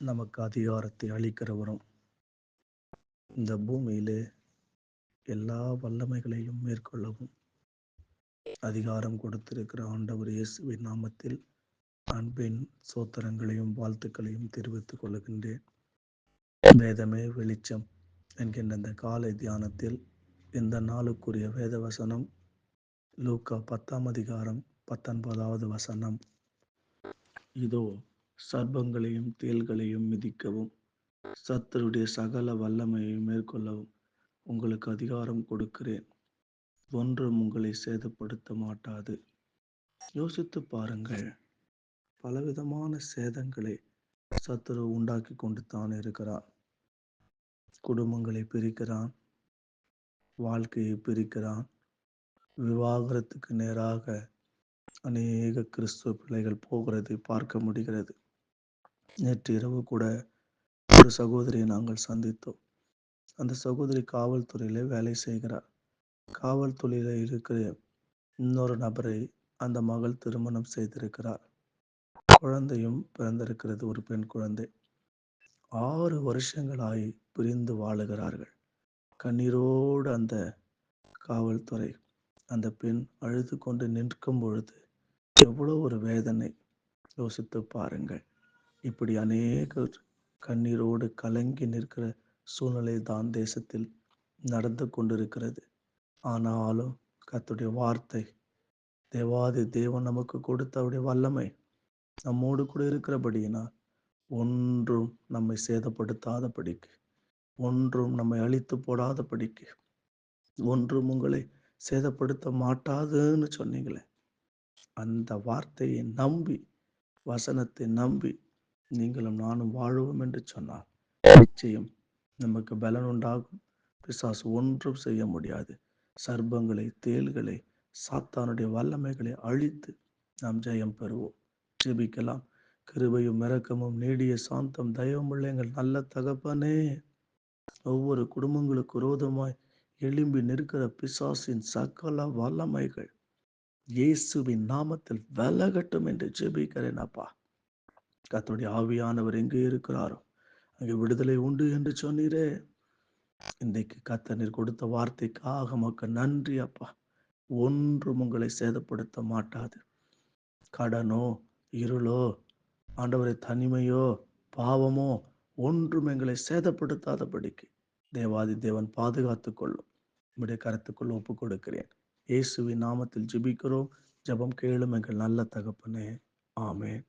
நமக்கு அதிகாரத்தை அளிக்கிறவரும் இந்த பூமியிலே எல்லா வல்லமைகளையும் மேற்கொள்ளவும் அதிகாரம் கொடுத்திருக்கிற ஆண்டவர் இயேசுவின் நாமத்தில் அன்பின் சோத்திரங்களையும் வாழ்த்துக்களையும் தெரிவித்துக் கொள்கின்றேன். வேதமே வெளிச்சம் என்கின்ற இந்த காலை தியானத்தில் இந்த நாளுக்குரிய வேத வசனம் லூக்கா பத்தாம் அதிகாரம் பத்தொன்பதாவது வசனம். இதோ சர்ப்பங்களையும் தேள்களையும் மிதிக்கவும். சத்தருடைய சகல வல்லமையை மேற்கொள்ளவும் உங்களுக்கு அதிகாரம் கொடுக்கிறேன். ஒன்றும் உங்களை சேதப்படுத்த மாட்டாது. யோசித்து பாருங்கள். பலவிதமான சேதங்களை சத்துரு உண்டாக்கி கொண்டு தான் இருக்கிறான். குடும்பங்களை பிரிக்கிறான். வாழ்க்கையை பிரிக்கிறான். விவாகரத்துக்கு நேராக அநேக கிறிஸ்துவ பிள்ளைகள் போகிறதை பார்க்க முடிகிறது. நேற்று இரவு கூட ஒரு சகோதரியை நாங்கள் சந்தித்தோம். அந்த சகோதரி காவல்துறையில் வேலை செய்கிறார். காவல்துறையில் இருக்கிற இன்னொரு நபரை அந்த மகள் திருமணம் செய்திருக்கிறார். குழந்தையும் பிறந்திருக்கிறது ஒரு பெண் குழந்தை. ஆறு வருஷங்களாய் பிரிந்து வாழுகிறார்கள். கண்ணீரோடு அந்த காவல்துறை அந்த பெண் அழுது கொண்டு நிற்கும் பொழுது எவ்வளோ ஒரு வேதனை. யோசித்து பாருங்கள். இப்படி அநேகர் கண்ணீரோடு கலங்கி நிற்கிற சூழ்நிலை தான் தேசத்தில் நடந்து கொண்டிருக்கிறது. ஆனாலும் கத்துடைய வார்த்தை தேவாதி தேவன் நமக்கு கொடுத்த அவருடைய வல்லமை நம்மோடு கூட இருக்கிறபடியினால் ஒன்றும் நம்மை சேதப்படுத்தாதபடிக்கு ஒன்றும் நம்மை அழித்து போடாதபடிக்கு ஒன்றும் உங்களை சேதப்படுத்த மாட்டாதுன்னு சொன்னீங்களே அந்த வார்த்தையை நம்பி வசனத்தை நம்பி நீங்களும் நானும் வாழுவோம் என்று சொன்னார் நிச்சயம் நமக்கு பலன் உண்டாகும். பிசாசு ஒன்றும் செய்ய முடியாது. சர்ப்பங்களை தேள்களை சாத்தானுடைய வல்லமைகளை அழித்து நாம் ஜெயம் பெறுவோம். ஜெபிக்கலாம். கிருபையும் இரக்கமும் நீடிய சாந்தம் தயவுமுள்ள எங்கள் நல்ல தகப்பனே. ஒவ்வொரு குடும்பங்களுக்கு விரோதமாய் எழும்பி நிற்கிற பிசாசின் சகல வல்லமைகள் இயேசுவின் நாமத்தில் விலகட்டும் என்று ஜெபிக்கிறேன் அப்பா. கத்தனுடைய ஆவியானவர் எங்கே இருக்கிறாரோ அங்கே விடுதலை உண்டு என்று சொன்னீரே. இன்றைக்கு கத்தனீர் கொடுத்த வார்த்தைக்காக மக்கள் நன்றி அப்பா. ஒன்றும் உங்களை சேதப்படுத்த மாட்டாது. கடனோ இருளோ ஆண்டவரை தனிமையோ பாவமோ ஒன்றும் எங்களை சேதப்படுத்தாதபடிக்கு தேவாதி தேவன் பாதுகாத்து கொள்ளும். நம்முடைய கருத்துக்குள் ஒப்பு கொடுக்கிறேன் இயேசுவின் நாமத்தில் ஜெபிக்கிறோம். ஜெபம் கேளும் எங்கள் நல்ல தகப்பனே. ஆமேன்.